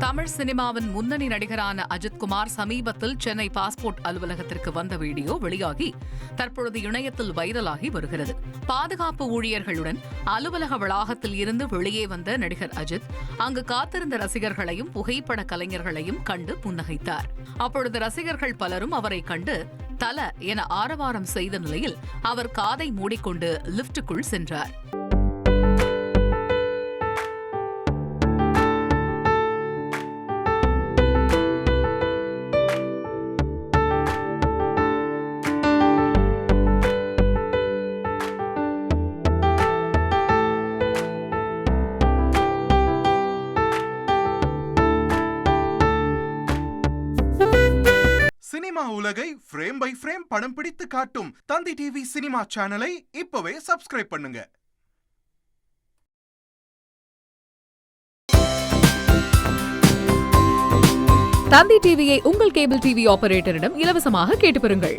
தமிழ் சினிமாவின் முன்னணி நடிகரான அஜித்குமார் சமீபத்தில் சென்னை பாஸ்போர்ட் அலுவலகத்திற்கு வந்த வீடியோ வெளியாகி தற்பொழுது இணையத்தில் வைரலாகி வருகிறது. பாதுகாப்பு ஊழியர்களுடன் அலுவலக வளாகத்தில் இருந்து வெளியே வந்த நடிகர் அஜித் அங்கு காத்திருந்த ரசிகர்களையும் புகைப்பட கலைஞர்களையும் கண்டு புன்னகைத்தார். அப்பொழுது ரசிகர்கள் பலரும் அவரை கண்டு தல என ஆரவாரம் செய்த நிலையில் அவர் காதை மூடிக்கொண்டு லிப்டுக்குள் சென்றார். சினிமா உலகை ஃப்ரேம் பை ஃப்ரேம் படம் பிடித்து காட்டும் தந்தி டிவி சினிமா சேனலை இப்பவே சப்ஸ்கிரைப் பண்ணுங்க. தந்தி டிவியை உங்கள் கேபிள் டிவி ஆபரேட்டரிடம் இலவசமாக கேட்டு பெறுங்கள்.